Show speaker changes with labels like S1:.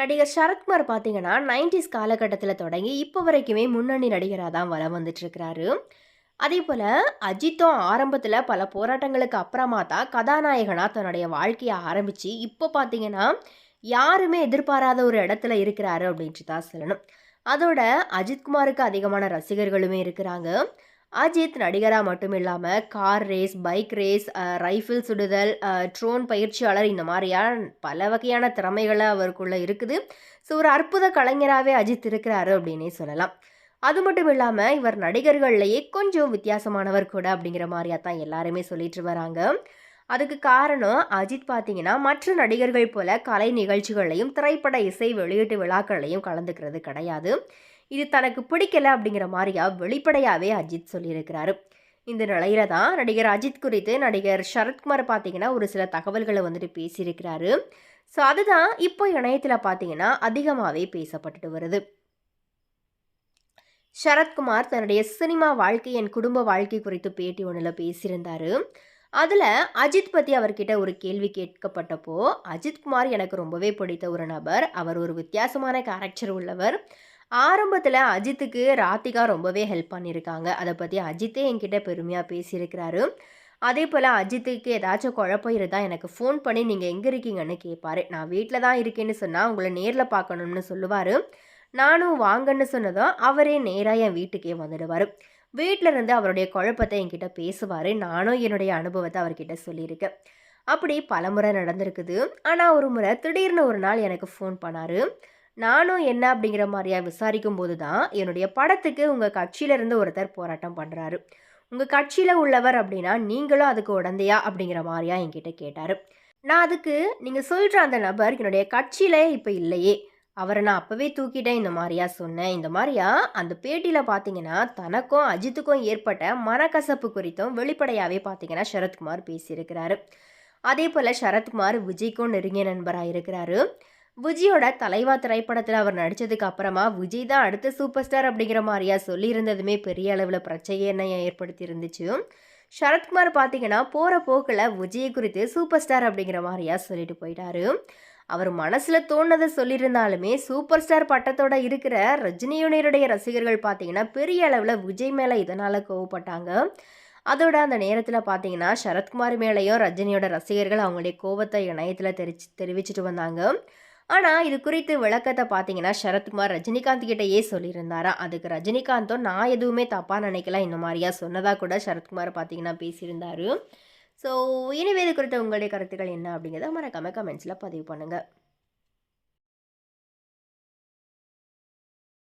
S1: நடிகர் சரத்குமார் பார்த்தீங்கன்னா நைன்டிஸ் காலகட்டத்தில் தொடங்கி இப்போ வரைக்குமே முன்னணி நடிகராக தான் வர வந்துட்டுருக்கிறாரு. அதே போல் அஜித்தும் ஆரம்பத்தில் பல போராட்டங்களுக்கு அப்புறமா தான் கதாநாயகனாக தன்னுடைய வாழ்க்கையை ஆரம்பித்து இப்போ பார்த்தீங்கன்னா யாருமே எதிர்பாராத ஒரு இடத்துல இருக்கிறாரு அப்படின்ட்டு தான் சொல்லணும். அதோட அஜித்குமாருக்கு அதிகமான ரசிகர்களுமே இருக்கிறாங்க. அஜித் நடிகராக மட்டும் இல்லாமல் car race bike race rifle சுடுதல் ட்ரோன் பயிற்சியாளர் இந்த மாதிரியான பல வகையான திறமைகளை அவருக்குள்ளே இருக்குது. ஸோ ஒரு அற்புத கலைஞராகவே அஜித் இருக்கிறாரு அப்படின்னே சொல்லலாம். அது மட்டும் இல்லாமல் இவர் நடிகர்கள்லையே கொஞ்சம் வித்தியாசமானவர் கூட அப்படிங்கிற மாதிரியாக தான் எல்லாருமே சொல்லிட்டு வராங்க. அதுக்கு காரணம் அஜித் பார்த்தீங்கன்னா மற்ற நடிகர்கள் போல கலை நிகழ்ச்சிகளையும் திரைப்பட இசை வெளியீட்டு விழாக்களையும் கலந்துக்கிறது கிடையாது. இது தனக்கு பிடிக்கல அப்படிங்கிற மாதிரியா? வெளிப்படையாகவே அஜித் சொல்லியிருக்கிறாரு. இந்த நிலையில தான் நடிகர் அஜித் குறித்து நடிகர் சரத்குமார் பார்த்தீங்கன்னா ஒரு சில தகவல்களை வந்துட்டு பேசியிருக்கிறாரு. ஸோ அதுதான் இப்போ இணையத்தில் பார்த்தீங்கன்னா அதிகமாகவே பேசப்பட்டுட்டு வருது. சரத்குமார் தன்னுடைய சினிமா வாழ்க்கை என் குடும்ப வாழ்க்கை குறித்து பேட்டி ஒன்றில் பேசியிருந்தாரு. அதில் அஜித் பற்றி அவர்கிட்ட ஒரு கேள்வி கேட்கப்பட்டப்போ அஜித்குமார் எனக்கு ரொம்பவே பிடித்த ஒரு நபர். அவர் ஒரு வித்தியாசமான கேரக்டர் உள்ளவர். ஆரம்பத்தில் அஜித்துக்கு ராத்திகா ரொம்பவே ஹெல்ப் பண்ணியிருக்காங்க. அதை பற்றி அஜித்தே என்கிட்ட பெருமையாக பேசியிருக்கிறாரு. அதே போல் அஜித்துக்கு ஏதாச்சும் குழப்பம் இருந்தால் எனக்கு ஃபோன் பண்ணி நீங்கள் எங்கே இருக்கீங்கன்னு கேட்பாரு நான் வீட்டில் தான் இருக்கேன்னு சொன்னால் உங்களை நேரில் பார்க்கணும்னு சொல்லுவார். நானும் வாங்கன்னு சொன்னதும் அவரே நேராக என் வீட்டுக்கே வந்துடுவார். வீட்டில் இருந்து அவருடைய குழப்பத்தை என்கிட்ட பேசுவார். நானும் என்னுடைய அனுபவத்தை அவர்கிட்ட சொல்லியிருக்கேன். அப்படி பலமுறை நடந்திருக்குது. ஆனால் ஒரு முறை திடீர்னு ஒரு நாள் எனக்கு ஃபோன் பண்ணார். நானும் என்ன அப்படிங்கிற மாதிரியா விசாரிக்கும் போது தான் என்னுடைய படத்துக்கு உங்கள் கட்சியிலேருந்து ஒருத்தர் போராட்டம் பண்ணுறாரு உங்கள் கட்சியில் உள்ளவர் அப்படின்னா நீங்களும் அதுக்கு உடந்தையா அப்படிங்கிற மாதிரியா என்கிட்ட கேட்டார். நான் அதுக்கு நீங்கள் சொல்கிற அந்த நபர் என்னுடைய கட்சியில் இப்போ இல்லையே. அவரை நான் அப்போவே தூக்கிட்டேன் இந்த மாதிரியா சொன்னேன். இந்த மாதிரியா அந்த பேட்டியில் பார்த்தீங்கன்னா தனக்கும் அஜித்துக்கும் ஏற்பட்ட மனக்கசப்பு குறித்தும் வெளிப்படையாகவே பார்த்தீங்கன்னா சரத்குமார் பேசியிருக்கிறாரு. அதே போல் சரத்குமார் விஜய்க்கும் நெருங்கிய நண்பராக இருக்கிறாரு. விஜயோட தலைவா திரைப்படத்தில் அவர் நடித்ததுக்கு அப்புறமா விஜய் தான் அடுத்த சூப்பர் ஸ்டார் அப்படிங்கிற மாதிரியா சொல்லியிருந்ததுமே பெரிய அளவில் பிரச்சனை ஏற்படுத்தி இருந்துச்சு. சரத்குமார் பார்த்தீங்கன்னா போகிற போக்கில் விஜய் குறித்து சூப்பர் ஸ்டார் அப்படிங்கிற மாதிரியா சொல்லிட்டு போயிட்டாரு. அவர் மனசில் தோணதை சொல்லியிருந்தாலுமே சூப்பர் ஸ்டார் பட்டத்தோட இருக்கிற ரஜினியுனருடைய ரசிகர்கள் பார்த்தீங்கன்னா பெரிய அளவில் விஜய் மேலே இதனால் கோவப்பட்டாங்க. அதோட அந்த நேரத்தில் பார்த்தீங்கன்னா சரத்குமார் மேலேயும் ரஜினியோட ரசிகர்கள் அவங்களுடைய கோவத்தை இணையத்தில் தெரிச்சு தெரிவிச்சிட்டு வந்தாங்க. ஆனால் இது குறித்து விளக்கத்தை பார்த்தீங்கன்னா சரத்குமார் ரஜினிகாந்த் கிட்டேயே சொல்லியிருந்தாரா? அதுக்கு ரஜினிகாந்தும் நான் எதுவுமே தப்பாக நினைக்கல இந்த மாதிரியா சொன்னதாக கூட சரத்குமார் பார்த்தீங்கன்னா பேசியிருந்தாரு. ஸோ இனிவே இது குறித்த உங்களுடைய கருத்துக்கள் என்ன அப்படிங்கிறத மறக்காமல் கமெண்ட்ஸில் பதிவு பண்ணுங்கள்